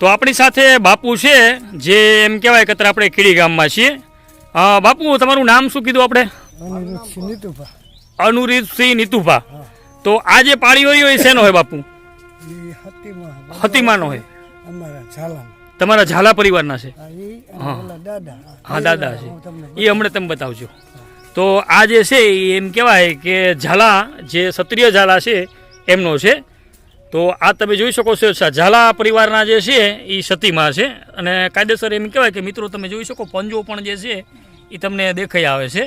તો આપણી સાથે બાપુ છે જે એમ કહેવાય કે આપણે કીડી ગામમાં છીએ બાપુ તમારું નામ શું કીધું આપણે? અનુરીતસિંહ નીતુભા. તો આ જે પાળી હોય એ શેનો હોય બાપુ? હતીમાનો હોય. તમારા ઝાલા પરિવારના છે? હા દાદા. છે. એ હમણાં તમે બતાવજો. તો આ જે છે એ એમ કહેવાય કે ઝાલા જે ક્ષત્રિય ઝાલા છે એમનો છે. તો આ તમે જોઈ શકો છો ઝાલા પરિવારના જે છે એ સતીમાં છે. અને કાયદેસર એમ કહેવાય કે મિત્રો તમે જોઈ શકો પંજો પણ જે છે એ તમને દેખાઈ આવે છે.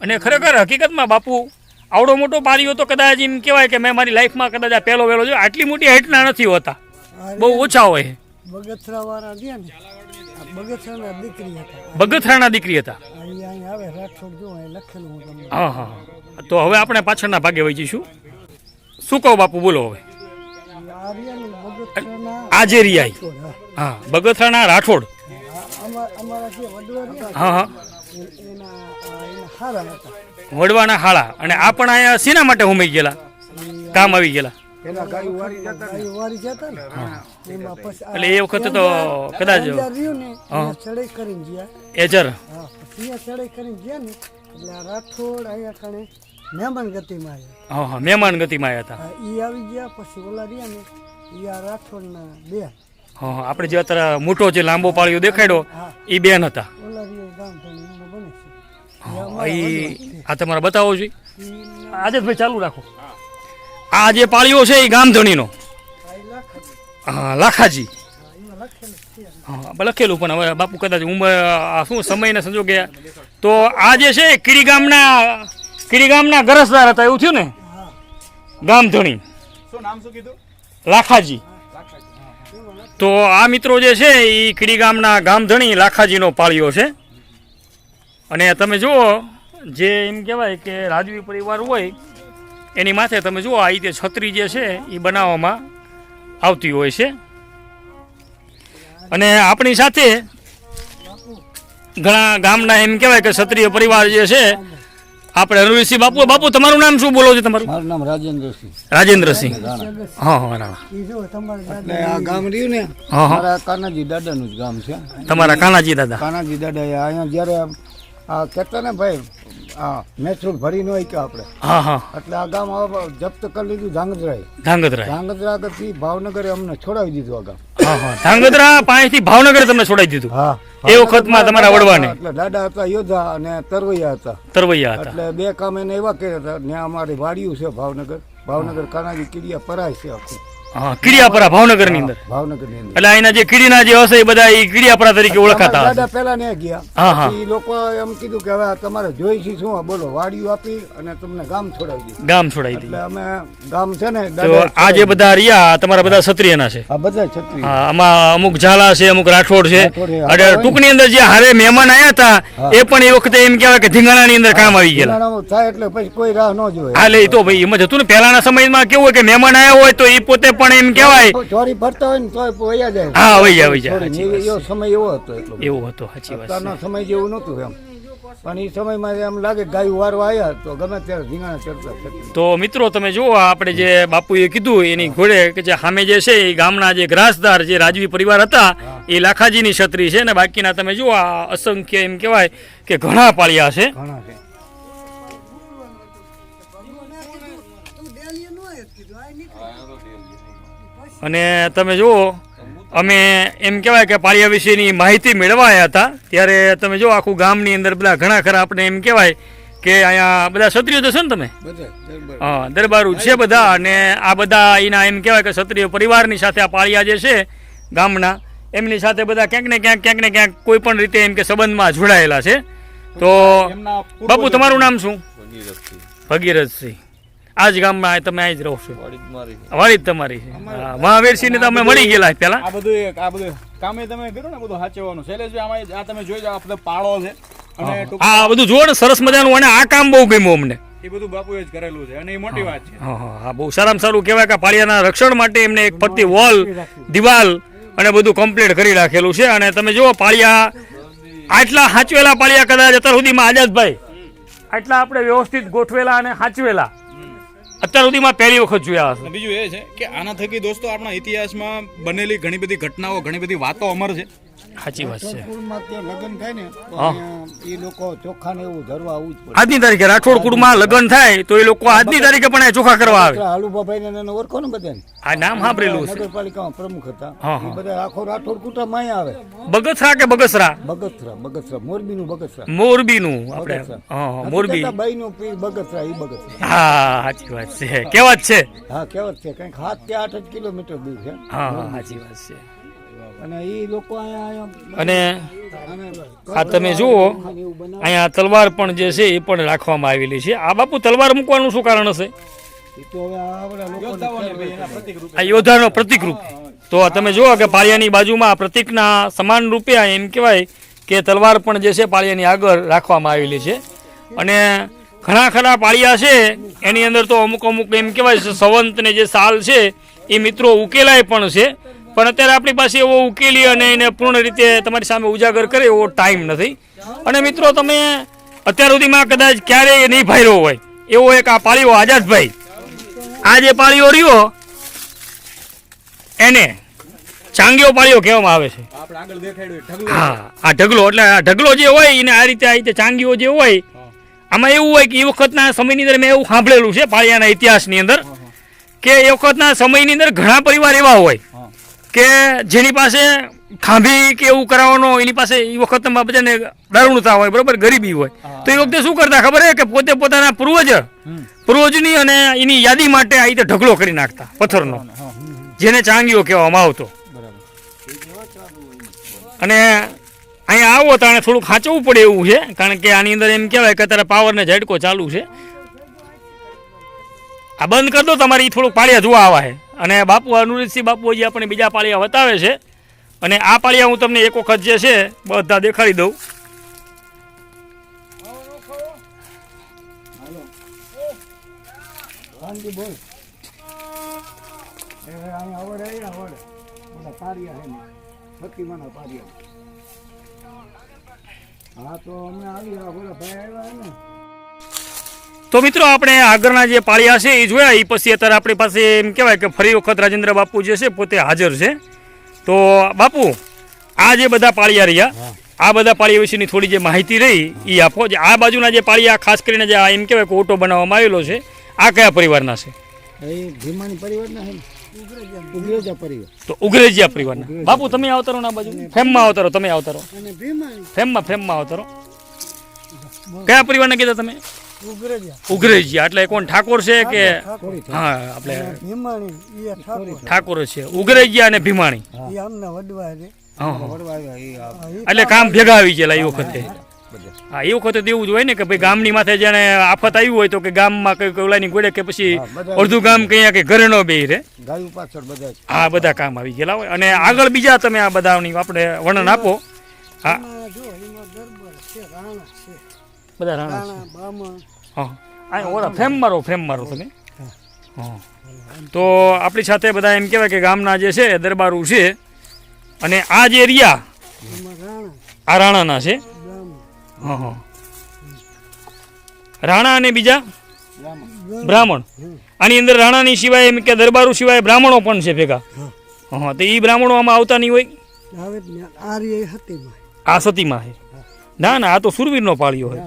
અને ખરેખર હકીકતમાં બાપુ આવડો મોટો પારીઓ તો કદાચ એમ કહેવાય કે મેં મારી લાઈફમાં કદાચ આ પહેલો વહેલો જોયો આટલી મોટી હાઈટના નથી હોતા. બહુ ઓછા હોય. બગથરાના દીકરી હતા. હા હા. તો હવે આપણે પાછળના ભાગે વહી જઈશું. શું કહો બાપુ બોલો હવે. આજે રિયાઈ હા. બગથરાના રાઠોડ. હા હા વડવાના હાળા. અને આ પણ અહીંયા શેના માટે હુમાઈ ગયેલા? કામ આવી ગયેલા? એટલે એ વખતે તો કદાચ એજર રાઠોડ અહીંયા મહેમાન ગતિમાં આવ્યા હા હા મહેમાન ગતિમાં આવ્યા હતા. એ આવી ગયા પછી ઓલા રહ્યા ને એ આ રાઠોડના બે. હા હા આપણે જે અત્યારે મોટો જે લાંબો પાળિયો દેખાડ્યો એ બેન હતા. ઓલા રહ્યા ગામ પણ બને છે. આ તમારે બતાવો જોઈએ? આજે ભાઈ ચાલુ રાખો. આ જે પાળીઓ છે એ ગામધણીનો. ધણીનો હા લાખાજી. હા લખેલું પણ હવે બાપુ કદાચ ઉંમર શું સમયના સંજોગે. તો આ જે છે કિરી ગામના કીડી ગામના ગરસદાર હતા એવું થયું ને? ગામ ગામધણી. શું નામ શું કીધું? લાખાજી. તો આ મિત્રો જે છે એ કીડી ગામના ગામધણી લાખાજીનો પાળ્યો છે. અને તમે જુઓ જે એમ કહેવાય કે રાજવી પરિવાર હોય એની માથે તમે જુઓ આ રીતે છત્રી જે છે એ બનાવવામાં આવતી હોય છે. અને આપણી સાથે ઘણા ગામના એમ કહેવાય કે ક્ષત્રિય પરિવાર જે છે આપણે અનુરીસિંહ બાપુ બાપુ તમારું નામ શું બોલો છો તમારું? મારું નામ રાજેન્દ્રસિંહ રાજેન્દ્રસિંહ હા હા રાણા. ઈ જો તમારે એટલે આ ગામ રહ્યું ને હા હા. મારા કાનાજી દાદાનું જ ગામ છે. તમારા કાનાજી દાદા. કાનાજી દાદા અહીંયા જ્યારે આ કહેતા ને ભાઈ આ મહેસૂલ ભરીને હોય કે આપણે. હા હા. એટલે આ ગામ જપ્ત કરી લીધું ધાંગધ્રાએ. ધાંગધ્રા ધાંગધ્રા આગળથી ભાવનગરે અમને છોડાવી દીધું આ ગામ. હા પાંચથી ભાવનગર તમને છોડાઈ દીધું. એ વખતમાં તમારા વડવાને. એટલે દાદા હતા યોધા અને તરવૈયા હતા. તરવૈયા હતા. એટલે બે કામ એને એવા કર્યા હતા ત્યાં અમારી વાડિયું છે ભાવનગર. ભાવનગર કાનાજી કિડિયા પરાય છે આખું. હા કીડિયાપરા ભાવનગરની અંદર ભાવનગરની અંદર. એટલે અહીંના જે કીડીના જે હશે એ બધા એ કીડિયાપરા તરીકે ઓળખાતા દાદા પેલા ને ગયા. હા, હા. પછી લોકો એમ કીધું કે હવે તમારે જોઈ છે શું? બોલો વાડિયું આપી અને તમને ગામ છોડાવી દીધું. ગામ એટલે દીધું. અમે ગામ છે ને તો આ જે બધા રહ્યા તમારા બધા ક્ષત્રિયના છે? આ બધા ક્ષત્રિય. હા આમાં અમુક ઝાલા છે અમુક રાઠોડ છે. રાઠોડ છે. અને ટૂંકની અંદર જે હારે મહેમાન આવ્યા હતા એ પણ એ વખતે એમ કહેવાય કે ધીંગાણાની અંદર કામ આવી ગયા થાય એટલે પછી કોઈ રાહ ન જોવે. હા લે તો ભાઈ એમ જ હતું ને પહેલાના સમયમાં કેવું હોય કે મહેમાન આવ્યા હોય તો એ પોતે પણ એમ કહેવાય. ચોરી ફરતા હોય ને તોય વયા જાય. હા વાત એ- એવો સમય એવો હતો એટલો. એવું સાચી વાત અત્યારનો સમય જેવું નહોતું એમ. પણ એ સમયમાં એમ લાગે ગાયું વારવા આવ્યા તો ગમે ત્યારે ધીંગાણા ચડતા તો મિત્રો તમે જુઓ આપણે જે બાપુએ કીધું એની ઘોડે કે જે સામે જે છે એ ગામના જે ગ્રાસદાર જે રાજવી પરિવાર હતા એ લાખાજીની છત્રી છે. ને બાકીના તમે જુઓ આ અસંખ્ય એમ કહેવાય કે ઘણા પાળિયા છે. ઘણા છે. અને તમે જુઓ અમે એમ કહેવાય કે પાળિયા વિશેની માહિતી મેળવાયા હતા. ત્યારે તમે જુઓ આખું ગામની અંદર બધા ઘણા ખરા આપણે એમ કહેવાય કે અહીંયા બધા ક્ષત્રિયો તો છે ને તમે? હા દરબારું છે બધા અને આ બધા એના એમ કહેવાય કે ક્ષત્રિય પરિવારની સાથે આ પાળિયા જે છે ગામના એમની સાથે બધા ક્યાંક ને ક્યાંક ક્યાંક ને ક્યાંક કોઈ પણ રીતે એમ કે સંબંધમાં જોડાયેલા છે. તો બાપુ તમારું નામ શું? ભગીરથસિંહ. આ જ ગામમાં તમે અહીં જ રહો છો. વાડી તમારી છે. હા, મહાવીરસિંહને તો મળી ગયેલા પેલા આ બધું એક- આ બધું કામે તમે કર્યું ને બધું સાચવવાનું શૈલેષભાઈ આમાં આ તમે જોઈ જાઓ આપણે પાળો છે. અને આ બધું જુઓ ને સરસ મજાનું અને આ કામ બહુ ગમ્યું અમને. એ બધું બાપુએ જ કરેલું છે અને એ મોટી વાત છે. હા બહુ સારામાં સારું કહેવાય કે પાળિયાના રક્ષણ માટે એમને એક ફરતી વોલ દિવાલ અને બધું કમ્પ્લીટ કરી રાખેલું છે. અને તમે જુઓ પાળિયા આટલા સાચવેલા પાળિયા કદાચ અત્યાર સુધીમાં આઝાદભાઈ આટલા આપણે વ્યવસ્થિત ગોઠવેલા અને હાચવેલા. અત્યાર સુધીમાં પહેલી વખત જોયા હશે. બીજું એ છે કે આના થકી દોસ્તો આપણા ઇતિહાસમાં બનેલી ઘણી બધી ઘટનાઓ, ઘણી બધી વાતો અમર છે. સાચી વાત છે. કુળમાં લગ્ન થાય ને એ લોકો ચોખા ને એવું ધરવા આવું જ પડે. આજની તારીખે રાઠોડ કુળમાં લગ્ન થાય તો એ લોકો આજની તારીખે પણ ચોખા કરવા આવે. હાલુભાઈ ને ઓળખો ને બધાને? આ નામ સાંભળેલું છે નગરપાલિકામાં પ્રમુખ હતા. એ બધા આખો રાઠોડ કુટુંબમાં આવે. બગસરા કે બગસરા? બગસરા બગસરા મોરબીનું આપણે બગસરા. હા હા, મોરબી. બાઈનું પીર બગસરા એ બગસરા. હા સાચી વાત છે. કેવા છે? હા કહેવત છે. કંઈક સાત કે આઠ કિલોમીટર દૂર છે. હા સાચી વાત છે. અને એ લોકો આ તમે જુઓ અહીંયા તલવાર પણ જે છે એ પણ રાખવામાં આવેલી છે. આ બાપુ તલવાર મૂકવાનું શું કારણ હશે? એ તો હવે આ એના પ્રતિક રૂપ. યોદ્ધાનો પ્રતિકરૂપ તો તમે જુઓ કે પાળિયાની બાજુમાં પ્રતિકના સમાન રૂપે આ એમ કહેવાય કે તલવાર પણ જે છે પાળિયાની આગળ રાખવામાં આવેલી છે. અને ઘણા ખરા પાળિયા છે એની અંદર તો અમુક અમુક એમ કહેવાય છે સંવંતને જે સાલ છે એ મિત્રો ઉકેલાય પણ છે. પણ અત્યારે આપણી પાસે એવો ઉકેલી અને એને પૂર્ણ રીતે તમારી સામે ઉજાગર કરે એવો ટાઈમ નથી. અને મિત્રો તમે અત્યાર સુધીમાં કદાચ ક્યારેય નહીં ફાયરો હોય. એવો એક આ પાળીઓ આઝાદભાઈ. આ જે પાળીઓ રહ્યો, એને ચાંગીઓ પાળીઓ કહેવામાં આવે છે. હા, આ ઢગલો, એટલે આ ઢગલો જે હોય, એને આ રીતે આ રીતે ચાંગીઓ જે હોય, આમાં એવું હોય કે એ વખતના સમયની અંદર મેં એવું સાંભળેલું છે પાળિયાના ઇતિહાસની અંદર, કે એ વખતના સમયની અંદર ઘણા પરિવાર એવા હોય. કે જેની પાસે ખાંભી કે એવું કરાવવાનો એની પાસે એ વખત બધાને દારૂણતા હોય બરોબર? ગરીબી હોય. તો એ વખતે શું કરતા? ખબર છે કે પોતે પોતાના પૂર્વજ પૂર્વજની અને એની યાદી માટે આ રીતે ઢગલો કરી નાખતા પથ્થરનો. જેને ચાંગીઓ કહેવામાં આવતો. અને અહીંયા આવો તાણે થોડુંક ખાંચવું પડે એવું છે કારણ કે આની અંદર એમ કહેવાય કે અત્યારે પાવરને ઝટકો ચાલુ છે. આ બંધ કરી દો તમારે થોડુંક પાળિયા જોવા આવા છે અને બાપુ અનુરીતસિંહ બાપુ હજી આપણે બીજા પાળિયા બતાવે છે, અને આ પાળિયા હું તમને એક વખત જે છે, બધા દેખાડી દઉં. હા, તો અમે આવી ભાઈ આવ્યા ને. તો મિત્રો આપણે આગળના જે પાળિયા છે એ જોયા. એ પછી અત્યારે આપણી પાસે એમ કહેવાય કે ફરી વખત રાજેન્દ્ર બાપુ જે છે પોતે હાજર છે. તો બાપુ આ જે બધા પાળિયા રહ્યા આ બધા પાળિયા વિશેની થોડી જે માહિતી રહી એ આપો. જે આ બાજુના જે પાળિયા ખાસ કરીને જે એમ કહેવાય કે ઓટો બનાવવામાં આવેલો છે આ કયા પરિવારના છે? ભીમાની પરિવારના તો ઉગ્રેજીયા પરિવારના. બાપુ તમે આવતારો ના બાજુ. ફેમમાં આવતારો તમે આવતારો ફેમમાં ફેમમાં આવતારો કયા પરિવારના કીધા તમે? ઉગ્રેજીયા એટલે કોણ ઠાકોર છે કે હા આપણે ઠાકોર. ઠાકોર છે. ઉગ્રેજીયા અને ભીમાણી. એ આમના વડવા છે. હા, હા. વડવા આવ્યા એ આ હા, ઈ એટલે કામ ભેગા આવી ગયેલા એ વખતે. હા એ વખતે તો એવું જ હોય ને કે ભાઈ ગામની માથે જેને આફત આવ્યું હોય તો કે ગામમાં કઈ ઓલાની ગોળે કે પછી અડધું ગામ કહીએ કે ઘરે નો બે રે હા બધા બધા કામ આવી ગયેલા હોય. અને આગળ બીજા તમે આ બધાની આપણે વર્ણન આપો. હા. બધા રાણા. હા. આ ઓલા ફ્રેમ મારો ફ્રેમ મારો તમે? હા. તો આપણી સાથે બધા એમ કહેવાય કે ગામના જે છે દરબારું છે. અને આ જે એરિયા આ રાણાના છે? હા હા. રાણા અને બીજા? બ્રાહ્મણ. આની અંદર રાણાની સિવાય એમ કે દરબારું સિવાય બ્રાહ્મણો પણ છે ભેગા? હા. તો એ બ્રાહ્મણો આમાં આવતા નહીં હોય? આ સતીમાં છે. ના ના આ તો સુરવીરનો પાળ્યો હોય.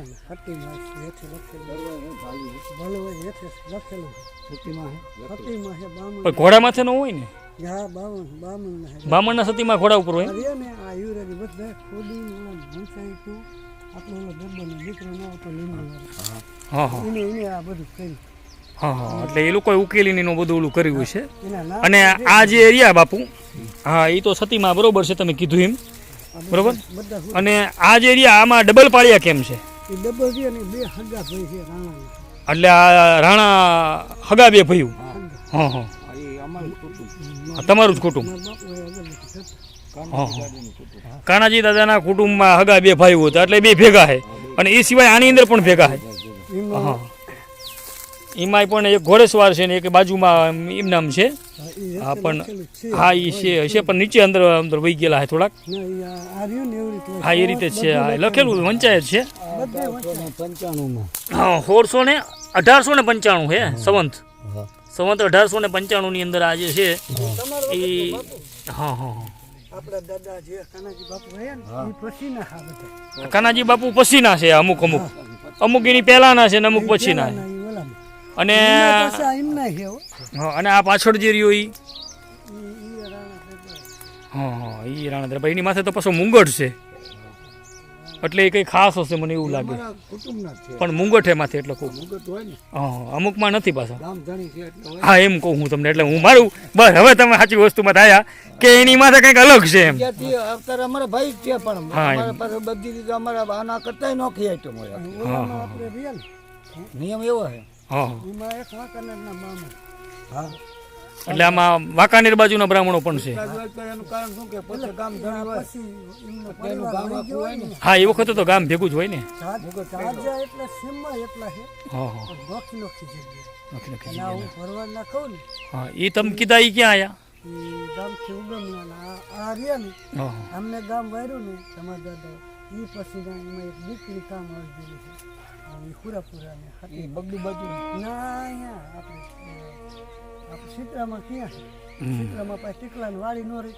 પણ ઘોડા માથે ન હોય ને? હા બામણ બામણ ના છે બ્રાહ્મણના સતીમાં ઘોડા ઉપર હોય એટલે એ લોકોએ ઉકેલીને બધું ઓલું કર્યું છે અને આ જે એરિયા બાપુ હા એ તો સતીમાં બરોબર છે તમે કીધું એમ. બરોબર? અને આ જે એરિયા આમાં ડબલ પાળિયા કેમ છે? એ ડબલ છે અને બે હગા ભાઈ છે રાણાના. એટલે આ રાણા હગા બે ભયું? હા. હા આ એ અમારું કુટુંબ. આ તમારું જ કુટુંબ? કાનાજી દાદાના કુટુંબમાં હગા બે ભાઈઓ હતા એટલે બે ભેગા છે અને એ સિવાય આની અંદર પણ ભેગા છે હા. એમાંય પણ એક ઘોડેસવાર છે ને એક બાજુમાં એમ નામ છે. હા પણ હા એ છે હશે પણ નીચે અંદર અંદર વહી ગયેલા છે થોડાક. ના, ને હા એ રીતે જ છે. હા, લખેલું વંચાય છે. હા સોળસો ને અઢારસો ને પંચાણું હે સંવંત. સંવંત અઢારસો ને પંચાણુંની અંદર આ જે છે એ હા હા હા. આપણા દાદા જે કાનાજી બાપુ રહ્યા ને એ પછી ના હા બધા. કાનાજી બાપુ પછીના છે અમુક અમુક. અમુક એની પહેલાના છે ને અમુક પછીના છે. અને અને આ પાછળ જે રહ્યો પ્રતાપ. હા હા ઈ રાણા એની માથે તો પાછો મુંગટ છે. એટલે એ કંઈ ખાસ હશે મને એવું લાગે. પણ મુંગટ હે માથે એટલે કહું હા અમુકમાં નથી પાછા. હા એમ કહું હું તમને. એટલે હું મારું બસ હવે તમે સાચી વસ્તુમાં થયા કે એની માથે કંઈક અલગ છે એમ. અત્યારે અમારા ભાઈ છે પણ બધી રીતે અમારા આના કરતા નોખી આઈટમ હોય. નિયમ એવો છે. એમાં એક વાંકાનેરના મામા હા. એટલે આમાં વાંકાનેર બાજુના બ્રાહ્મણો પણ છે. હા એ વખતે તો ગામ ભેગું જ હોય ને. જાત- જાજા એટલા એટલા છે હા એ તમે કીધા એ ક્યાં આયા? ગામથી ઉગમના આ આ રહ્યા ને. અમને ગામ વાર્યું ને તમારા દાદા. એ પછી એક દીકરી કામ આવી ગયેલી છે. અને એ પૂરા પૂરા ને બગડી બાજુ. ના અહીંયા આપણે આપણે સીતરામાં ક્યાં છે? સીતરામાં પાસે ટીકલાની વાડી નો રહી.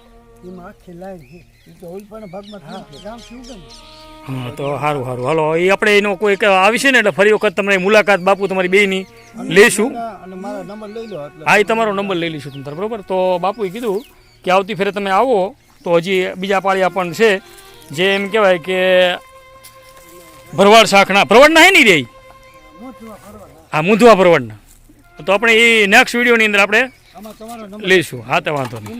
એમાં આખી લાઈન છે. એ તો ઉલપાના ભાગમાં હા થયું છે. ગામથી ઉગમ. હા તો સારું સારું હાલો એ આપણે એનો કોઈ આવીશે ને એટલે ફરી વખત તમને મુલાકાત બાપુ તમારી બેની લઈશું. અને મારા નંબર લઈ લો હા એ તમારો નંબર લઈ લઈશું તમારે બરોબર? તો બાપુએ કીધું કે આવતી ફેરે તમે આવો તો હજી બીજા પાળિયા પણ છે. જે એમ કહેવાય કે ભરવાડ શાખના. ભરવાડના હે નહીં રે? હા મુંધવા ભરવાડના. તો આપણે એ નેક્સ્ટ વિડીયોની અંદર આપણે લઈશું. હા તો વાંધો નહીં.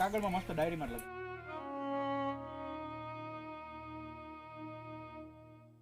કાગળમાં મસ્ત ડાયરીમાં